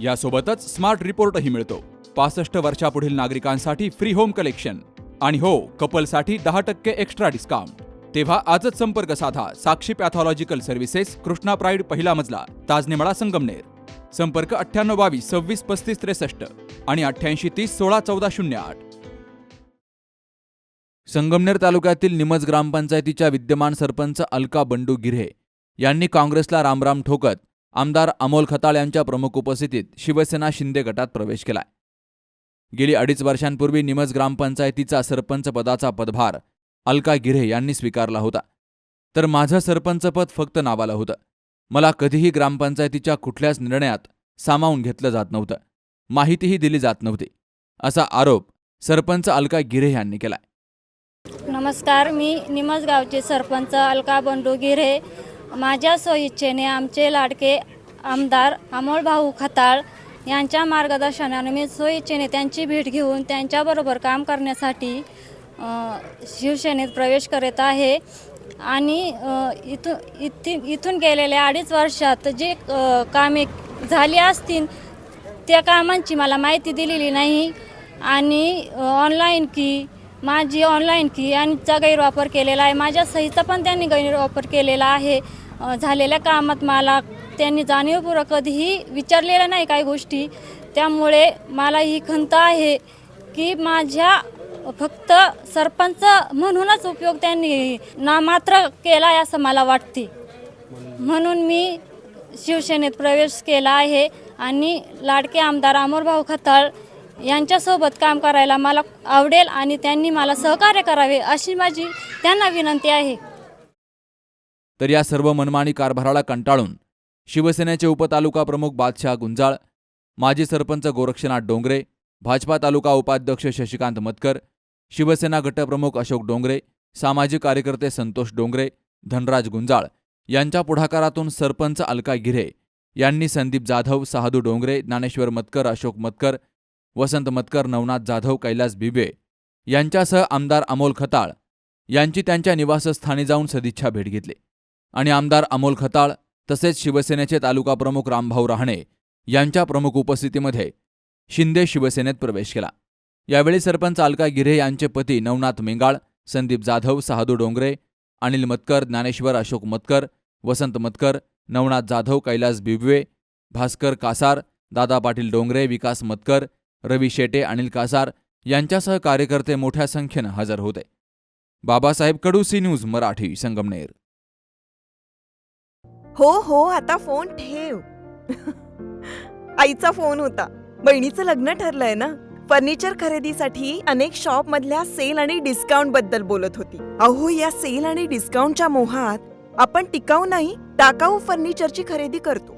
यासोबतच स्मार्ट रिपोर्टही मिळतो. पासष्ट वर्षापुढील नागरिकांसाठी फ्री होम कलेक्शन आणि हो कपलसाठी दहा टक्के एक्स्ट्रा डिस्काउंट तेव्हा आजच संपर्क साधा Sakshi pathological services Krishna pride पहिला मजला ताजनेमळा संगमनेर. संपर्क अठ्ठ्याण्णव बावीस सव्वीस पस्तीस त्रेसष्ट आणि अठ्ठ्याऐंशी तीस सोळा चौदा शून्य आठ. संगमनेर तालुक्यातील निमज ग्रामपंचायतीच्या विद्यमान सरपंच अलका बंडू गिऱ्हे यांनी काँग्रेसला रामराम ठोकत आमदार अमोल खताळ यांच्या प्रमुख उपस्थितीत शिवसेना शिंदे गटात प्रवेश केलाय. गेली अडीच वर्षांपूर्वी निमज ग्रामपंचायतीचा सरपंच पदाचा पदभार अलका गिरे यांनी स्वीकारला होता. तर माझं सरपंचपद फक्त नावाला होतं. मला कधीही ग्रामपंचायतीच्या कुठल्याच निर्णयात सामावून घेतलं जात नव्हतं. माहितीही दिली जात नव्हती. असा आरोप सरपंच अलका गिरे यांनी केलाय. नमस्कार मी निमज गावचे सरपंच अलका बंडू गिरे माझ्या स्वइच्छेने आमचे लाडके आमदार अमोल भाऊ खताळ यांच्या मार्गदर्शनाने मी स्वइच्छेने त्यांची भेट घेऊन त्यांच्याबरोबर काम करण्यासाठी शिवसेनेत प्रवेश करत आहे. आणि इथून इथून इथून गेलेल्या अडीच वर्षात जे कामे झाली असतील त्या कामांची मला माहिती दिलेली नाही. आणि ऑनलाईन की माझी ऑनलाईन की यांचा गैरवापर केलेला आहे. माझ्या सहीचा पण त्यांनी गैरवापर केलेला आहे. झालेल्या कामात मला त्यांनी जाणीवपूर्वक कधीही विचारलेल्या नाही काही गोष्टी. त्यामुळे मला ही खंत आहे की माझ्या फक्त सरपंच म्हणूनच उपयोग त्यांनी नामात्र केला आहे असं मला वाटते. म्हणून मी शिवसेनेत प्रवेश केला आहे आणि लाडके आमदार अमोरभाऊ खताळ यांच्यासोबत काम करायला मला आवडेल आणि त्यांनी मला सहकार्य करावे अशी माझी त्यांना विनंती आहे. तर या सर्व मनमानी कारभाराला कंटाळून शिवसेनेचे उपतालुका प्रमुख बादशाह गुंजाळ माजी सरपंच गोरक्षनाथ डोंगरे भाजपा तालुका उपाध्यक्ष शशिकांत मतकर शिवसेना गटप्रमुख अशोक डोंगरे सामाजिक कार्यकर्ते संतोष डोंगरे धनराज गुंजाळ यांच्या पुढाकारातून सरपंच अलका गिरे यांनी संदीप जाधव साहदू डोंगरे ज्ञानेश्वर मतकर अशोक मतकर वसंत मतकर नवनाथ जाधव कैलास बिबे यांच्यासह आमदार अमोल खताळ यांची त्यांच्या निवासस्थानी जाऊन सदिच्छा भेट घेतली. आणि आमदार अमोल खताळ तसेच शिवसेनेचे तालुका प्रमुख रामभाऊ रहाणे यांच्या प्रमुख उपस्थितीमध्ये शिंदे शिवसेनेत प्रवेश केला. यावेळी सरपंच अलका गिरे यांचे पती नवनाथ मेंगाळ संदीप जाधव सहादू डोंगरे अनिल मतकर ज्ञानेश्वर अशोक मतकर वसंत मतकर नवनाथ जाधव कैलास बिबवे भास्कर कासार दादा पाटील डोंगरे विकास मतकर रवी शेटे अनिल कासार यांच्यासह कार्यकर्ते मोठ्या संख्येनं हजर होते. Babasaheb Kadu C news Marathi Sangamner. हो हो आता फोन ठेव. आईचा फोन होता. बहिणीचं लग्न ठरलंय ना? फर्निचर खरेदीसाठी अनेक शॉप मधल्या सेल आणि डिस्काउंटबद्दल बोलत होती. अहो या सेल आणि डिस्काउंटच्या मोहात आपण टिकाऊ नाही टाकाऊ फर्निचरची खरेदी करतो.